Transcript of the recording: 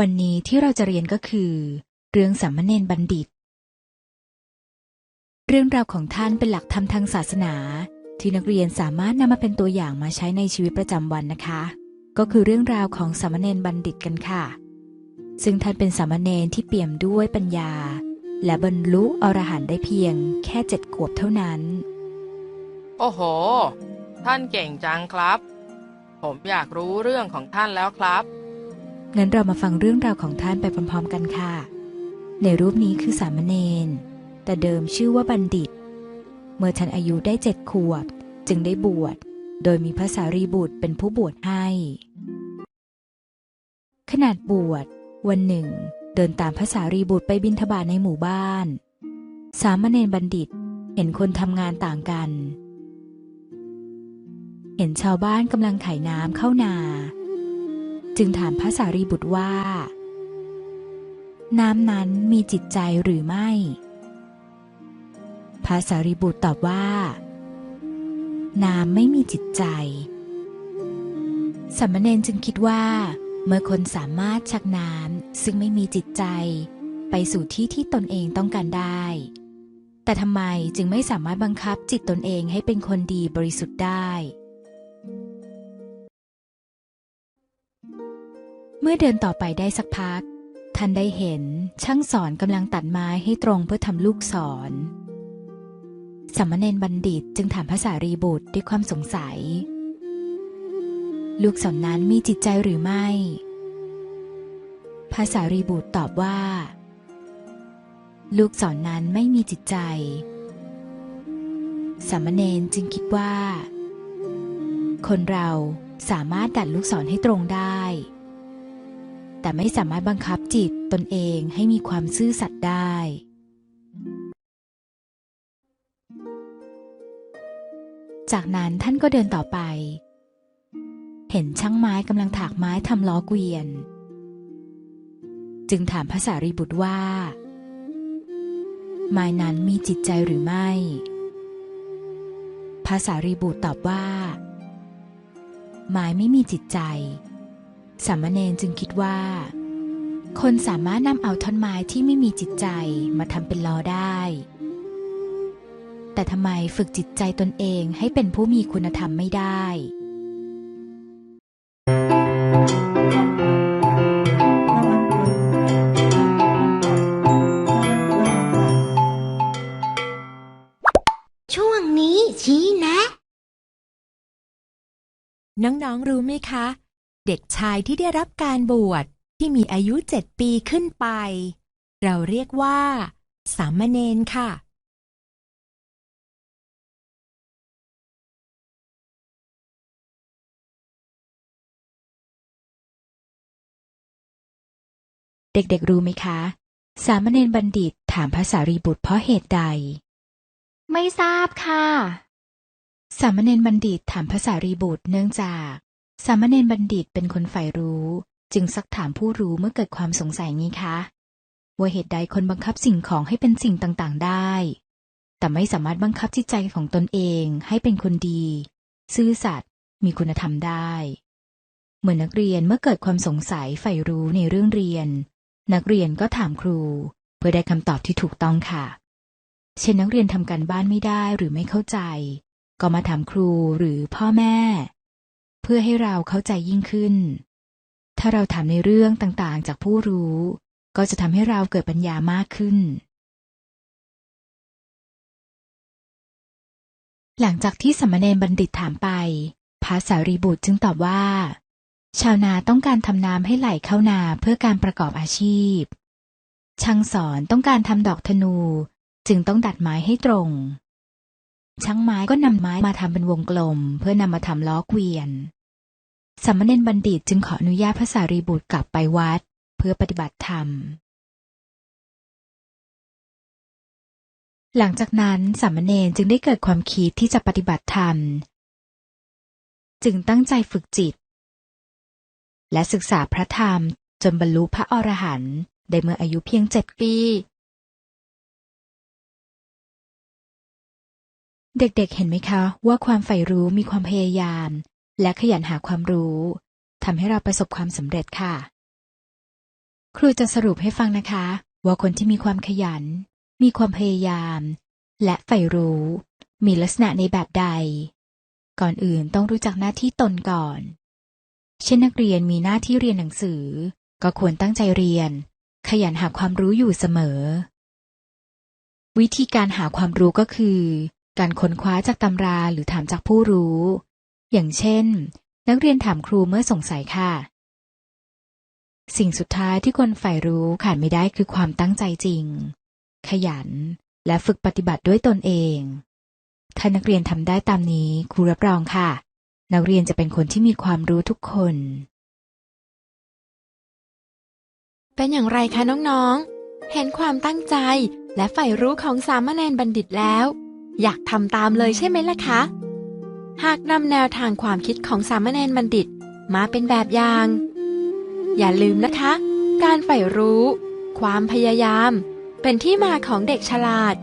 วันนี้ที่เราจะเรียนก็คือ เรื่องสามเณรบัณฑิต เรื่องราวของท่านเป็นหลักธรรมทางศาสนา ที่นักเรียนสามารถนำมาเป็นตัวอย่างมาใช้ในชีวิตประจำวันนะคะ ก็คือเรื่องราวของสามเณรบัณฑิตกันค่ะ ซึ่งท่านเป็นสามเณรที่เปี่ยมด้วยปัญญา และบรรลุอรหันต์ได้เพียง แค่เจ็ดขวบเท่านั้น โอ้โห ท่านเก่งจังครับ ผมอยากรู้เรื่องของท่านแล้วครับ งั้นเรามาฟังเรื่องราวของท่านไปพร้อมๆกันค่ะ ในรูปนี้คือสามเณร แต่เดิมชื่อว่าบัณฑิต เมื่อท่านอายุได้เจ็ดขวบ จึงได้บวช โดยมีพระสารีบุตรเป็นผู้บวชให้ ขนาดบวช วันหนึ่ง เดินตามพระสารีบุตรไปบิณฑบาตในหมู่บ้าน สามเณรบัณฑิตเห็นคนทำงานต่างกัน เห็นชาวบ้านกำลังไถน้ำเข้านา จึงถามพระสารีบุตรว่า น้ำนั้นมีจิตใจหรือไม่ พระสารีบุตรตอบว่า น้ำไม่มีจิตใจสามเณรจึงคิดว่า เมื่อคนสามารถชักน้ำซึ่งไม่มีจิตใจ ไปสู่ที่ที่ตนเองต้องการได้ แต่ทำไมจึงไม่สามารถบังคับจิตตนเองให้เป็นคนดีบริสุทธิ์ได้ เมื่อเดินต่อไปได้สักพัก ท่านได้เห็นช่างสอนกำลังตัดไม้ให้ตรงเพื่อทำลูกศรสามเณรบัณฑิตจึงถามพระสารีบุตรด้วยความสงสัย ลูกศรนนั้นมีจิตใจหรือไม่พระสารีบุตรตอบว่า ลูกศรนนั้นไม่มีจิตใจสามเณรจึงคิดว่า คนเราสามารถดัดลูกศรให้ตรงได้ แต่ไม่สามารถบังคับจิตตนเองให้มีความซื่อสัตย์ได้ จากนั้นท่านก็เดินต่อไป เห็นช่างไม้กำลังถากไม้ทำล้อเกวียน จึงถามพระสารีบุตรว่า ไม้นั้นมีจิตใจหรือไม่พระสารีบุตรตอบว่า ไม้ไม่มีจิตใจ สามเณรจึงคิดว่า คนสามารถนำเอาท่อนไม้ที่ไม่มีจิตใจมาทำเป็นล้อได้ แต่ทำไมฝึกจิตใจตนเองให้เป็นผู้มีคุณธรรมไม่ได้ช่วงนี้ชี้แนะ น้องๆ รู้ไหมคะ เด็กชายที่ได้รับการบวชที่มีอายุเจ็ดปีขึ้นไป เราเรียกว่า สามเณรค่ะ เด็กๆรู้ไหมคะ สามเณรบัณฑิตถามพระสารีบุตรเพราะเหตุใด ไม่ทราบค่ะ สามเณรบัณฑิตถามพระสารีบุตรเนื่องจาก สามเณรบัณฑิตเป็นคนใฝ่รู้ จึงซักถามผู้รู้เมื่อเกิดความสงสัยงี้คะ ว่าเหตุใดคนบังคับสิ่งของให้เป็นสิ่งต่างๆ ได้ แต่ไม่สามารถบังคับจิตใจของตนเองให้เป็นคนดี ซื่อสัตย์มีคุณธรรมได้ เหมือนนักเรียนเมื่อเกิดความสงสัยใฝ่รู้ในเรื่องเรียน นักเรียนก็ถามครู เพื่อได้คำตอบที่ถูกต้องค่ะ เช่นนักเรียนทำการบ้านไม่ได้หรือไม่เข้าใจ ก็มาถามครูหรือพ่อแม่ เพื่อให้เราเข้าใจยิ่งขึ้น ถ้าเราถามในเรื่องต่างๆ จากผู้รู้ ก็จะทำให้เราเกิดปัญญามากขึ้น หลังจากที่สามเณรบัณฑิตถามไป พระสารีบุตรจึงตอบว่า ชาวนาต้องการทำน้ำให้ไหลเข้านาเพื่อการประกอบอาชีพ ช่างสอนต้องการทำดอกธนูจึงต้องดัดไม้ให้ตรง ช่างไม้ก็นำไม้มาทำเป็นวงกลม เพื่อนำมาทำล้อเกวียน สามเณรบัณฑิตจึงขออนุญาตพระสารีบุตรกลับไปวัด เพื่อปฏิบัติธรรม หลังจากนั้นสามเณรจึงได้เกิดความคิดที่จะปฏิบัติธรรม จึงตั้งใจฝึกจิต และศึกษาพระธรรมจนบรรลุพระอรหันต์ได้เมื่ออายุเพียงเจ็ดปี เด็กๆ เห็นไหมคะ ว่าความใฝ่รู้มีความพยายาม และขยันหาความรู้ทำให้เราประสบความสำเร็จค่ะ ครูจะสรุปให้ฟังนะคะ ว่าคนที่มีความขยัน มีความพยายาม และใฝ่รู้ มีลักษณะในแบบใด ก่อนอื่นต้องรู้จักหน้าที่ตนก่อน เช่นนักเรียนมีหน้าที่เรียนหนังสือ ก็ควรตั้งใจเรียน ขยันหาความรู้อยู่เสมอ วิธีการหาความรู้ก็คือ การค้นคว้าจากตำราหรือถามจากผู้รู้ อย่างเช่น นักเรียนถามครูเมื่อสงสัยค่ะ สิ่งสุดท้ายที่คนใฝ่รู้ขาดไม่ได้คือความตั้งใจจริง ขยัน และฝึกปฏิบัติด้วยตนเอง ถ้านักเรียนทำได้ตามนี้ครูรับรองค่ะ นักเรียนจะเป็นคนที่มีความรู้ทุกคน เป็นอย่างไรคะน้องๆ เห็นความตั้งใจและใฝ่รู้ของสามเณรบัณฑิตแล้ว อยากทำตามเลยใช่ไหมล่ะคะ หากนำแนวทางความคิดของสามเณรบัณฑิตมาเป็นแบบอย่าง อย่าลืมนะคะ การใฝ่รู้ ความพยายาม เป็นที่มาของเด็กฉลาด